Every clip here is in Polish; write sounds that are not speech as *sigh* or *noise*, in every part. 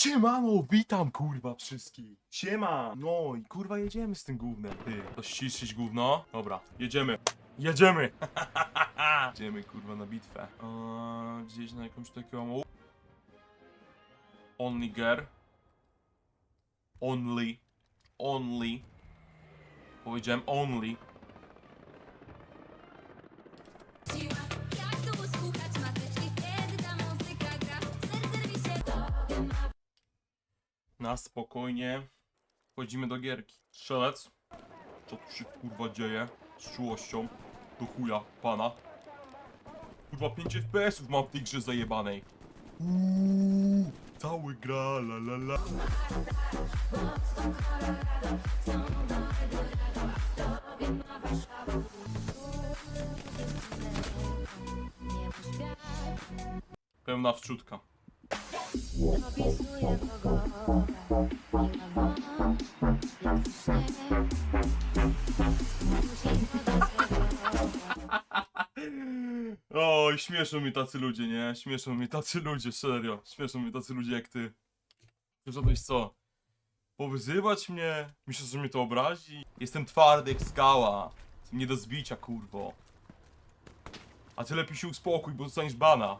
Siemano, witam kurwa wszystkich. Siema. No i kurwa jedziemy z tym gównem, ty. To ściszyć gówno? Dobra, jedziemy. Jedziemy. *laughs* jedziemy kurwa na bitwę. Eee, gdzieś na jakąś taką... Only girl. Only. Only. Powiedziałem only. siła Jak tu słuchać mateczki, kiedy ta muzyka gra Serce rwi się to Na spokojnie. Wchodzimy do gierki. Strzelec. Co tu się kurwa dzieje? Z czułością. Do chuja pana. Kurwa 5 FPS-ów mam w tej grze zajebanej. Uuu, cały gra, la la la. Nie pośpiać *laughs* Oj, śmieszą mi tacy ludzie, nie? Śmieszą mi tacy ludzie, serio. Śmieszą mi tacy ludzie jak ty. Żebyś co? Powyzywać mnie? Myślisz, że mnie to obrazi? Jestem twardy jak skała. Jestem nie do zbicia, kurwo. A ty lepiej się uspokój, bo dostaniesz bana.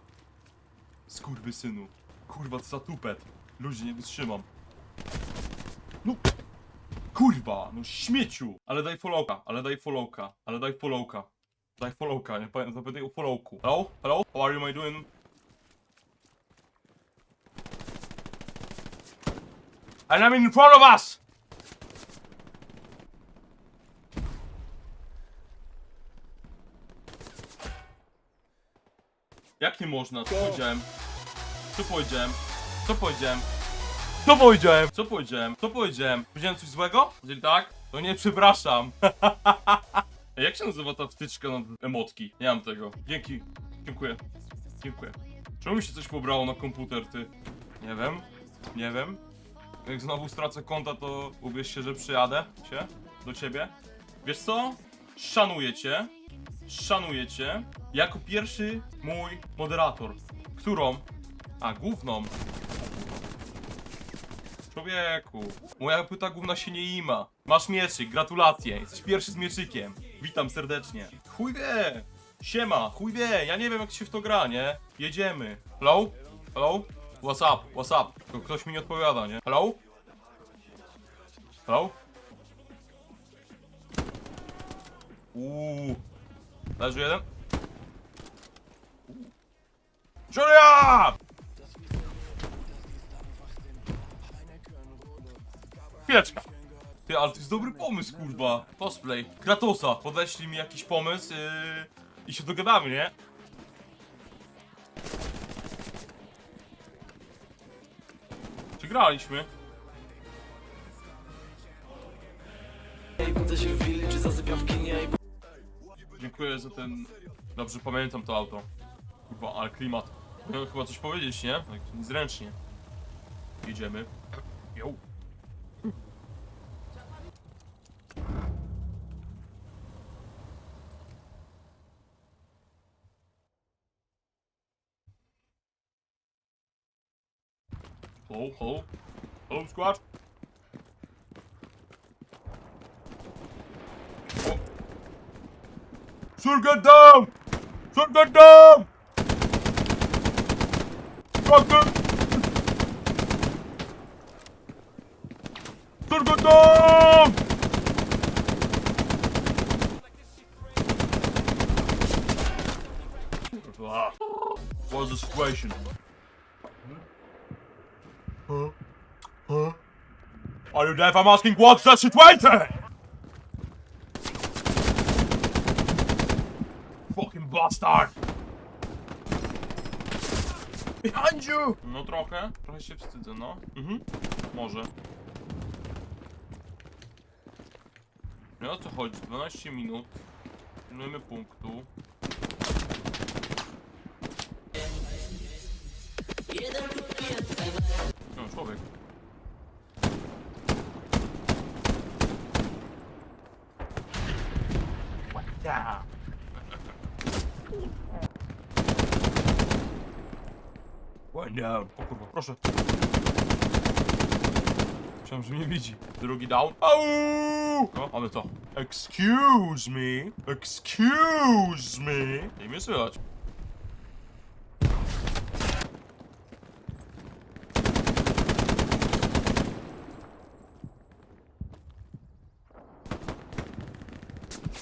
Skurwy synu. Kurwa, co za tupet. Ludzie, nie wytrzymam. No. Kurwa, no śmieciu. Ale daj followka, ale daj followka, ale daj followka. Daj followka, nie pamiętam, zapytaj o followku. Hello? Hello? How are you my doing? And I'm in front of us! Jak nie można? Co powiedziałem? Co powiedziałem? Co powiedziałem? Co powiedziałem? Co powiedziałem? Co powiedziałem? Powiedziałem coś złego? Jeżeli tak, to nie przepraszam. *laughs* Jak się nazywa ta wtyczka na emotki? Nie mam tego. Dzięki. Dziękuję. Dziękuję. Czemu mi się coś pobrało na komputer, ty? Nie wiem. Nie wiem. Jak znowu stracę konta, to ubierz się, że przyjadę się do ciebie. Wiesz co? Szanuję cię. Szanuję cię. Jako pierwszy mój moderator. Którą? A, główną. Człowieku, moja pyta gówna się nie ima. Masz mieczyk, gratulacje, jesteś pierwszy z mieczykiem. Witam serdecznie. Chuj wie, siema, chuj wie, ja nie wiem jak się w to gra, nie? Jedziemy. Hello? Hello? What's up? What's up? To ktoś mi nie odpowiada, nie? Hello? Hello? Uuu. Leży jeden. Julia! Chwileczka. Ty, ale to jest dobry pomysł, kurwa. Cosplay. Kratosa, podeślij mi jakiś pomysł yy, i się dogadamy, nie? Czy graliśmy? Ej, budzę się w willi, czy zasypiam w kinie Ej, Dziękuję za ten... Dobrze pamiętam to auto. Kurwa, ale klimat. Miałem chyba coś powiedzieć, nie? Tak zręcznie. Jedziemy. Hello, hello. Hello, squad. Oh. Sir, get down! Sir, get down! Doctor! Sir, get down! Ah, What's the situation? Huh? Huh? Are you deaf? I'm asking what's the situation? Fucking bastard! Behind you! No trochę, trochę się wstydzę, no. Mhm, może. No o co chodzi? 12 minut. Pilnujemy punktu. One down. O kurwa, proszę. Myślałem, że mnie widzi. Drugi down. Au! O, mamy to. Excuse me. Excuse me. Nie mnie słychać.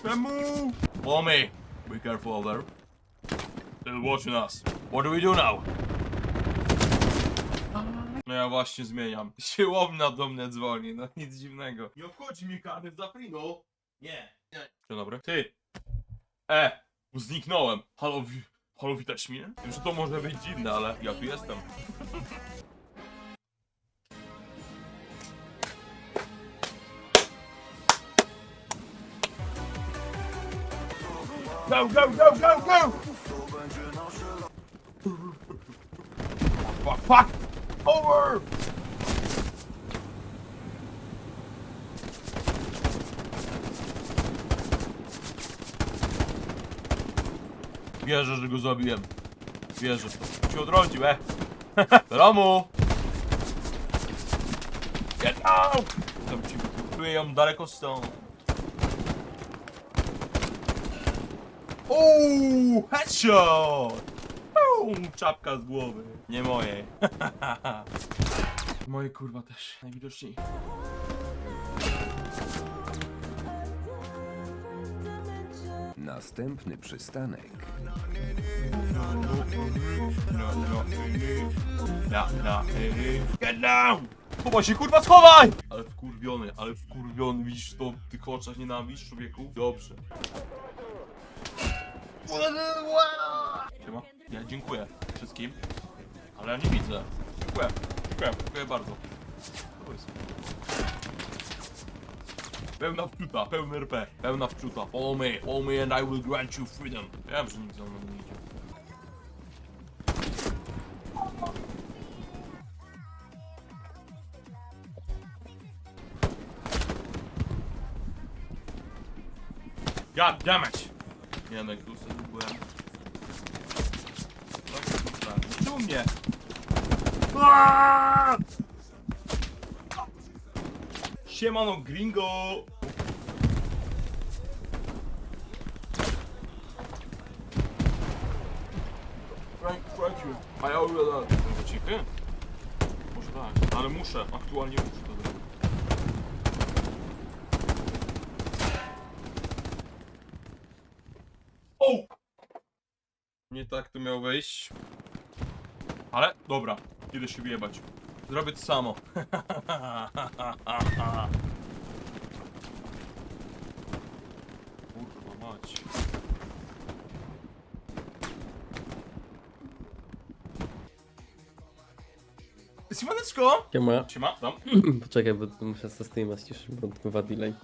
Czemu? Mommy, be careful there. They're watching us. What do we do now? No ja właśnie zmieniam. *laughs* Siłowna do mnie dzwoni, no nic dziwnego. Nie obchodzi mnie kary za frino. Nie. nie. Dzień dobry. Ty. E, zniknąłem. Halo, wi- halo, witać mnie? Wiem, że to może być dziwne, ale ja tu jestem. Go, go, go, go, go! Fuck, fuck! Over! Wierzę, że go zabiłem. Wierzę w to. Się odrodził, e! *laughs* Romu! Get out! Tam ci wykupuję ją daleko stąd. Uuu, headshot! Uuu, czapka z głowy. Nie moje. *laughs* Moje kurwa też, najwidoczniej. Następny przystanek. Ja, ja, Get down! Chowaj się, kurwa, schowaj! Ale wkurwiony, ale wkurwiony, widzisz to w tych oczach nienawiść, człowieku? Dobrze. Siema. Ja dziękuję wszystkim, ale ja nie widzę. Dziękuję, dziękuję, dziękuję bardzo. Pełna wczuta, pełny RP, pełna wczuta. Follow me, follow me and I will grant you freedom. Wiem, że za mną nie idzie. God damn it! Nie wiem, jak tu mnie! Aaaa! Siemano gringo! Frank, Frank you. A ja. Będę cichy? Może tak, ale muszę, aktualnie muszę to zrobić. O! Nie tak to miał wejść. Ale dobra, idę się wyjebać. Zrobię to samo. *laughs* Kurwa mać. Siemaneczko! Siema. Siema, tam. *laughs* Poczekaj, bo muszę ze streama ściszyć, bo dwa delay.